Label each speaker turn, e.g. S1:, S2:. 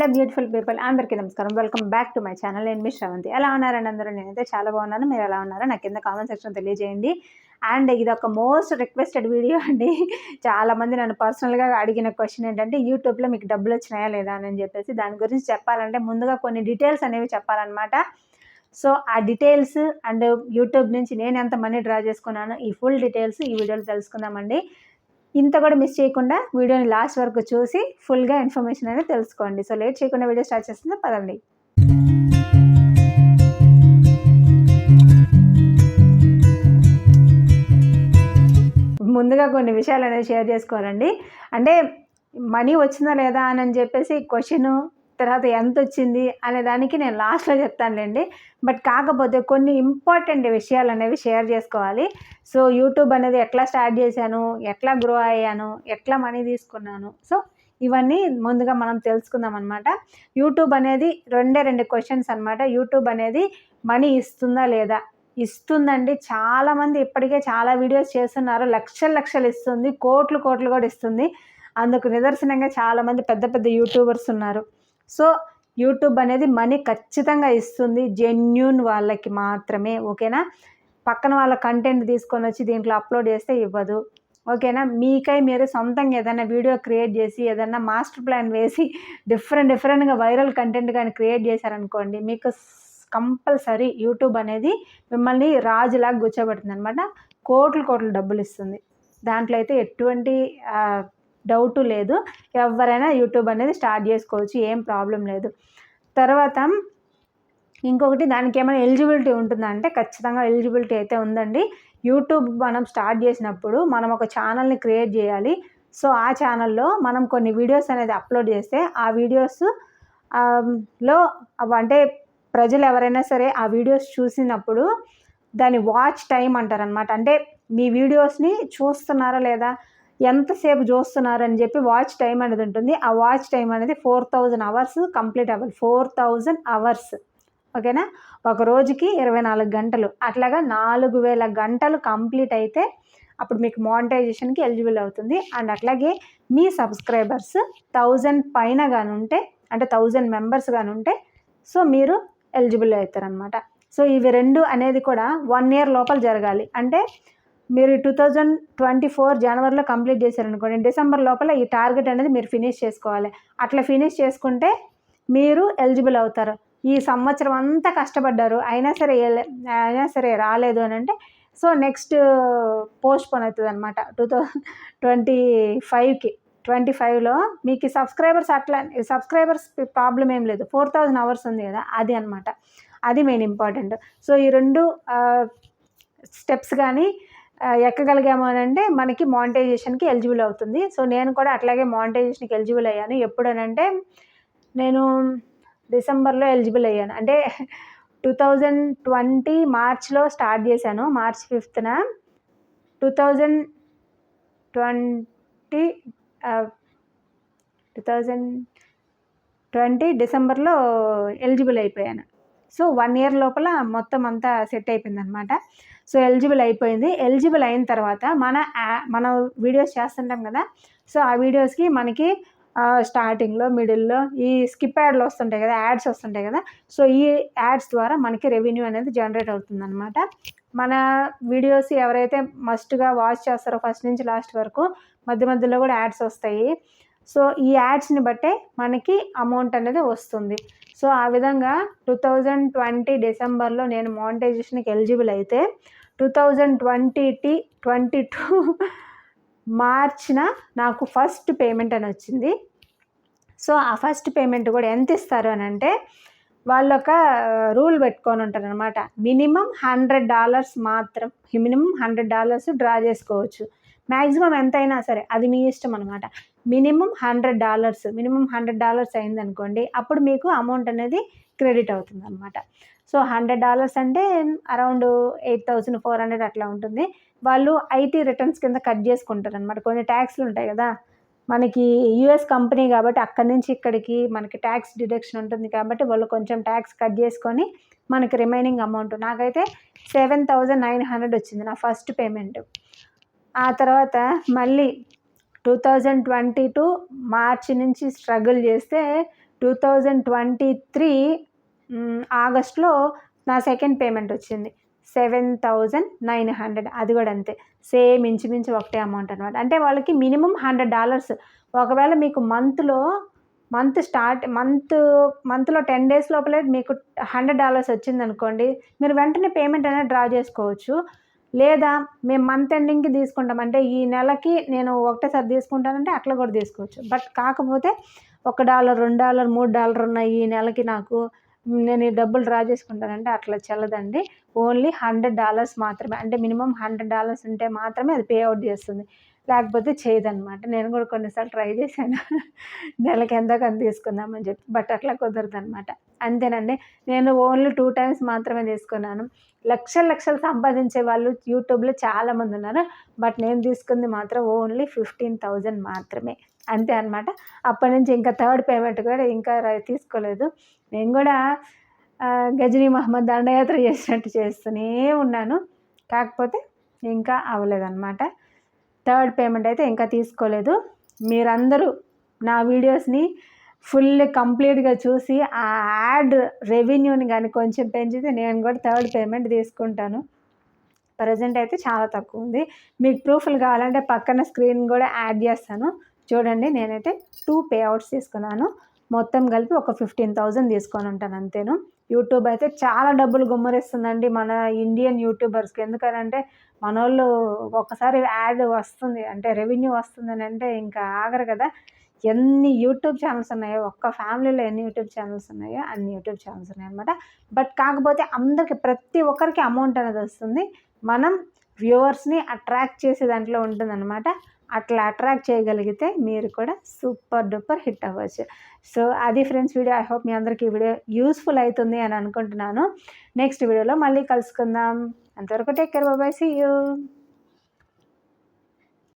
S1: Hello beautiful people అందరికీ నమస్కారం. Welcome back to my channel నేను మీ శ్రవంతి. ఎలా ఉన్నారండి అందరూ? నేనైతే చాలా బాగున్నాను. మీరు ఎలా ఉన్నారో నాకు కింద కామెంట్ సెక్షన్ తెలియజేయండి. అండ్ ఇది ఒక మోస్ట్ రిక్వెస్టెడ్ వీడియో అండి. చాలామంది నన్ను పర్సనల్గా అడిగిన క్వశ్చన్ ఏంటంటే యూట్యూబ్లో మీకు డబ్బులు వచ్చినాయా లేదా? అని చెప్పేసి దాని గురించి చెప్పాలంటే ముందుగా కొన్ని డీటెయిల్స్ అనేవి చెప్పాలన్నమాట. సో ఆ డీటెయిల్స్ అండ్ యూట్యూబ్ నుంచి నేను ఎంత మనీ డ్రా చేసుకున్నాను ఈ ఫుల్ డీటెయిల్స్ ఈ వీడియోలో తెలుసుకుందామండి. ఇంత కూడా మిస్ చేయకుండా వీడియోని లాస్ట్ వరకు చూసి ఫుల్గా ఇన్ఫర్మేషన్ అనేది తెలుసుకోండి. సో లేట్ చేయకుండా వీడియో స్టార్ట్ చేస్తుంది పదండి. ముందుగా కొన్ని విషయాలు అనేది షేర్ చేసుకోవాలండి. అంటే మనీ వచ్చిందా లేదా అని చెప్పేసి క్వశ్చన్ తర్వాత ఎంత వచ్చింది అనే దానికి నేను లాస్ట్లో చెప్తానులేండి. బట్ కాకపోతే కొన్ని ఇంపార్టెంట్ విషయాలు అనేవి షేర్ చేసుకోవాలి. సో యూట్యూబ్ అనేది ఎట్లా స్టార్ట్ చేశాను ఎట్లా గ్రో అయ్యాను ఎట్లా మనీ తీసుకున్నాను. సో ఇవన్నీ ముందుగా మనం తెలుసుకుందాం అనమాట యూట్యూబ్ అనేది రెండే రెండు క్వశ్చన్స్ అనమాట యూట్యూబ్ అనేది మనీ ఇస్తుందా లేదా? ఇస్తుందండి. చాలామంది ఇప్పటికే చాలా వీడియోస్ చేస్తున్నారు. లక్షలు లక్షలు ఇస్తుంది. కోట్లు కోట్లు కూడా ఇస్తుంది. అందుకు నిదర్శనంగా చాలామంది పెద్ద పెద్ద యూట్యూబర్స్ ఉన్నారు. సో యూట్యూబ్ అనేది మనీ ఖచ్చితంగా ఇస్తుంది జెన్యున్ వాళ్ళకి మాత్రమే ఓకేనా? పక్కన వాళ్ళ కంటెంట్ తీసుకొని వచ్చి దీంట్లో అప్లోడ్ చేస్తే ఇవ్వదు ఓకేనా? మీకై మీరు సొంతంగా ఏదైనా వీడియో క్రియేట్ చేసి ఏదైనా మాస్టర్ ప్లాన్ వేసి డిఫరెంట్ డిఫరెంట్గా వైరల్ కంటెంట్ కానీ క్రియేట్ చేశారనుకోండి మీకు కంపల్సరీ యూట్యూబ్ అనేది మిమ్మల్ని రాజులాగా కూర్చోబెడుతుంది అనమాట కోట్లు కోట్లు డబ్బులు ఇస్తుంది. దాంట్లో అయితే ఎటువంటి డౌట్ లేదు. ఎవరైనా యూట్యూబ్ అనేది స్టార్ట్ చేసుకోవచ్చు ఏం ప్రాబ్లం లేదు. తర్వాత ఇంకొకటి దానికి ఏమైనా ఎలిజిబిలిటీ ఉంటుందా అంటే ఖచ్చితంగా ఎలిజిబిలిటీ అయితే ఉందండి. యూట్యూబ్ మనం స్టార్ట్ చేసినప్పుడు మనం ఒక ఛానల్ని క్రియేట్ చేయాలి. సో ఆ ఛానల్లో మనం కొన్ని వీడియోస్ అనేది అప్లోడ్ చేస్తే ఆ వీడియోస్లో అంటే ప్రజలు ఎవరైనా సరే ఆ వీడియోస్ చూసినప్పుడు దాని వాచ్ టైం అంటారనమాట అంటే మీ వీడియోస్ని చూస్తున్నారా లేదా? ఎంతసేపు చూస్తున్నారని చెప్పి వాచ్ టైం అనేది ఉంటుంది. ఆ వాచ్ టైం అనేది ఫోర్ థౌజండ్ అవర్స్ కంప్లీట్ అవ్వాలి. ఫోర్ థౌజండ్ అవర్స్ ఓకేనా? ఒక రోజుకి ఇరవై నాలుగు గంటలు. అట్లాగా నాలుగు వేల గంటలు కంప్లీట్ అయితే అప్పుడు మీకు మానిటైజేషన్కి ఎలిజిబుల్ అవుతుంది. అండ్ అట్లాగే మీ సబ్స్క్రైబర్స్ థౌజండ్ పైన కానీ ఉంటే అంటే థౌజండ్ మెంబర్స్ కానీ ఉంటే సో మీరు ఎలిజిబుల్ అవుతారనమాట సో ఇవి రెండు అనేది కూడా వన్ ఇయర్ లోపల జరగాలి. అంటే మీరు టూ థౌజండ్ ట్వంటీ ఫోర్ జనవరిలో కంప్లీట్ చేశారనుకోండి డిసెంబర్ లోపల ఈ టార్గెట్ అనేది మీరు ఫినిష్ చేసుకోవాలి. అట్లా ఫినిష్ చేసుకుంటే మీరు ఎలిజిబుల్ అవుతారు. ఈ సంవత్సరం అంతా కష్టపడ్డారు అయినా సరే అయినా సరే రాలేదు అని అంటే సో నెక్స్ట్ పోస్ట్ పోన్ అవుతుంది అనమాట టూ థౌజండ్ ట్వంటీ ఫైవ్కి ట్వంటీ ఫైవ్లో మీకు సబ్స్క్రైబర్స్ అట్లా సబ్స్క్రైబర్స్ ప్రాబ్లం ఏం లేదు. ఫోర్ థౌజండ్ అవర్స్ ఉంది కదా అది అనమాట అది మెయిన్ ఇంపార్టెంట్ సో ఈ రెండు స్టెప్స్ కానీ ఎక్కగలిగాము అని అంటే మనకి మానిటైజేషన్కి ఎలిజిబుల్ అవుతుంది. సో నేను కూడా అట్లాగే మానిటైజేషన్కి ఎలిజిబుల్ అయ్యాను. ఎప్పుడనంటే నేను డిసెంబర్లో ఎలిజిబుల్ అయ్యాను. అంటే టూ థౌజండ్ ట్వంటీ మార్చ్లో స్టార్ట్ చేశాను. March ఫిఫ్త్న two thousand twenty two thousand twenty డిసెంబర్లో ఎలిజిబుల్ అయిపోయాను. సో వన్ ఇయర్ లోపల మొత్తం అంతా సెట్ అయిపోయింది అనమాట సో ఎలిజిబుల్ అయిపోయింది. ఎలిజిబుల్ అయిన తర్వాత మన మన వీడియోస్ చేస్తుంటాం కదా సో ఆ వీడియోస్కి మనకి స్టార్టింగ్లో మిడిల్లో ఈ స్కిప్ యాడ్లు వస్తుంటాయి కదా యాడ్స్ వస్తుంటాయి కదా సో ఈ యాడ్స్ ద్వారా మనకి రెవెన్యూ అనేది జనరేట్ అవుతుంది అనమాట మన వీడియోస్ ఎవరైతే మస్ట్గా వాచ్ చేస్తారో ఫస్ట్ నుంచి లాస్ట్ వరకు మధ్య మధ్యలో కూడా యాడ్స్ వస్తాయి. సో ఈ యాడ్స్ని బట్టే మనకి అమౌంట్ అనేది వస్తుంది. సో ఆ విధంగా టూ థౌజండ్ ట్వంటీ డిసెంబర్లో నేను మానిటైజేషన్కి ఎలిజిబుల్ అయితే టూ థౌజండ్ ట్వంటీ టీ ట్వంటీ టూ మార్చిన నాకు ఫస్ట్ పేమెంట్ అని వచ్చింది. సో ఆ ఫస్ట్ పేమెంట్ కూడా ఎంత ఇస్తారు అని అంటే వాళ్ళు ఒక రూల్ పెట్టుకొని ఉంటారు అనమాట మినిమం హండ్రెడ్ డాలర్స్ మాత్రం మినిమం హండ్రెడ్ డాలర్స్ డ్రా చేసుకోవచ్చు. మ్యాక్సిమం ఎంతైనా సరే అది మీ ఇష్టం అనమాట minimum hundred dollars minimum hundred dollars అయిందనుకోండి అప్పుడు మీకు అమౌంట్ అనేది క్రెడిట్ అవుతుంది అనమాట సో హండ్రెడ్ డాలర్స్ అంటే around eight thousand four hundred అట్లా ఉంటుంది. వాళ్ళు ఐటీ రిటర్న్స్ కింద కట్ చేసుకుంటారు అనమాట కొన్ని ట్యాక్స్లు ఉంటాయి కదా మనకి యుఎస్ కంపెనీ కాబట్టి అక్కడి నుంచి ఇక్కడికి మనకి ట్యాక్స్ డిడక్షన్ ఉంటుంది కాబట్టి వాళ్ళు కొంచెం ట్యాక్స్ కట్ చేసుకొని మనకి రిమైనింగ్ అమౌంట్. నాకైతే సెవెన్ థౌజండ్ నైన్ హండ్రెడ్ వచ్చింది నా ఫస్ట్ పేమెంట్. ఆ తర్వాత మళ్ళీ టూ థౌజండ్ ట్వంటీ టూ మార్చి నుంచి స్ట్రగుల్ చేస్తే టూ థౌజండ్ ట్వంటీ త్రీ ఆగస్ట్లో నా సెకండ్ పేమెంట్ వచ్చింది. Seven thousand nine hundred. అది కూడా అంతే. సేమ్ ఇంచుమించు ఒకటే అమౌంట్ అనమాట అంటే వాళ్ళకి మినిమం హండ్రెడ్ డాలర్స్. ఒకవేళ మీకు మంత్లో మంత్ స్టార్ట్ మంత్ మంత్లో టెన్ డేస్ లోపలే మీకు హండ్రెడ్ డాలర్స్ వచ్చింది అనుకోండి మీరు వెంటనే పేమెంట్ అనేది డ్రా చేసుకోవచ్చు. లేదా మేము మంత్ ఎండింగ్కి తీసుకుంటాం. అంటే ఈ నెలకి నేను ఒకటేసారి తీసుకుంటానంటే అట్లా కూడా తీసుకోవచ్చు. బట్ కాకపోతే ఒక డాలర్ రెండు డాలర్ మూడు డాలర్ ఉన్నాయి ఈ నెలకి నాకు నేను ఈ డబ్బులు డ్రా చేసుకుంటానంటే అట్లా చెల్లదండి. ఓన్లీ హండ్రెడ్ డాలర్స్ మాత్రమే. అంటే మినిమం హండ్రెడ్ డాలర్స్ ఉంటే మాత్రమే అది పే అవుట్ చేస్తుంది. లేకపోతే చేయదనమాట నేను కూడా కొన్నిసార్లు ట్రై చేశాను. నెలకి ఎంత కని తీసుకుందామని చెప్పి బట్ అట్లా కుదరదు అనమాట అంతేనండి. నేను ఓన్లీ టూ టైమ్స్ మాత్రమే తీసుకున్నాను. లక్షలు లక్షలు సంపాదించే వాళ్ళు యూట్యూబ్లో చాలామంది ఉన్నారు. బట్ నేను తీసుకుంది మాత్రం ఓన్లీ ఫిఫ్టీన్ థౌజండ్ మాత్రమే. అంతే అనమాట అప్పటి నుంచి ఇంకా థర్డ్ పేమెంట్ కూడా ఇంకా తీసుకోలేదు. నేను కూడా గజనీ మహమ్మద్ దండయాత్ర చేసినట్టు చేస్తూనే ఉన్నాను. కాకపోతే ఇంకా అవ్వలేదన్నమాట. థర్డ్ పేమెంట్ అయితే ఇంకా తీసుకోలేదు. మీరందరూ నా వీడియోస్ని ఫుల్ కంప్లీట్గా చూసి ఆ యాడ్ రెవెన్యూని కానీ కొంచెం పెంచితే నేను కూడా థర్డ్ పేమెంట్ తీసుకుంటాను. ప్రజెంట్ అయితే చాలా తక్కువ ఉంది. మీకు ప్రూఫ్లు కావాలంటే పక్కన స్క్రీన్ కూడా యాడ్ చేస్తాను. చూడండి నేనైతే టూ పే అవుట్స్ తీసుకున్నాను. మొత్తం కలిపి ఒక ఫిఫ్టీన్ థౌజండ్ తీసుకొని ఉంటాను అంతేను. యూట్యూబ్ అయితే చాలా డబ్బులు గుమ్మరిస్తుందండి మన ఇండియన్ యూట్యూబర్స్కి. ఎందుకనంటే మన వాళ్ళు ఒకసారి యాడ్ వస్తుంది అంటే రెవెన్యూ వస్తుందని అంటే ఇంకా ఆగరు కదా. ఎన్ని యూట్యూబ్ ఛానల్స్ ఉన్నాయో ఒక్క ఫ్యామిలీలో ఎన్ని యూట్యూబ్ ఛానల్స్ ఉన్నాయో అన్ని యూట్యూబ్ ఛానల్స్ ఉన్నాయి అనమాట బట్ కాకపోతే అందరికి ప్రతి ఒక్కరికి అమౌంట్ అనేది వస్తుంది. మనం వ్యూవర్స్ని అట్రాక్ట్ చేసే దాంట్లో ఉంటుందన్నమాట. అట్లా అట్రాక్ట్ చేయగలిగితే మీరు కూడా సూపర్ డూపర్ హిట్ అవ్వచ్చు. సో అది ఫ్రెండ్స్ వీడియో ఐ హోప్ మీ అందరికీ ఈ వీడియో యూస్ఫుల్ అవుతుంది అని అనుకుంటున్నాను. నెక్స్ట్ వీడియోలో మళ్ళీ కలుసుకుందాం. అంతవరకు టేక్ కేర్ బాబాయ్ సీ యూ